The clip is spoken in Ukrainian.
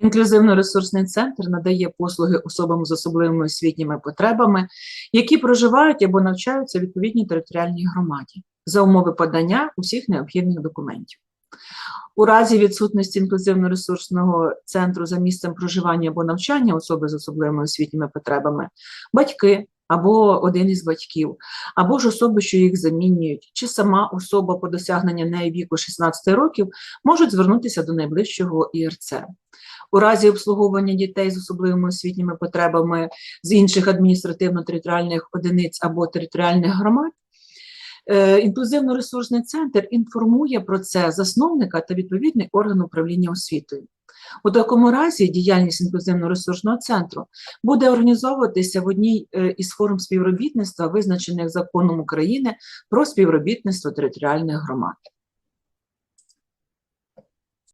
Інклюзивно-ресурсний центр надає послуги особам з особливими освітніми потребами, які проживають або навчаються в відповідній територіальній громаді за умови подання усіх необхідних документів. У разі відсутності інклюзивно-ресурсного центру за місцем проживання або навчання особи з особливими освітніми потребами, батьки або один із батьків, або ж особи, що їх замінюють, чи сама особа по досягненню неї віку 16 років можуть звернутися до найближчого ІРЦ. У разі обслуговування дітей з особливими освітніми потребами з інших адміністративно-територіальних одиниць або територіальних громад, е, інклюзивно-ресурсний центр інформує про це засновника та відповідний орган управління освітою. У такому разі діяльність інклюзивно-ресурсного центру буде організовуватися в одній е, із форм співробітництва, визначених законом України про співробітництво територіальних громад.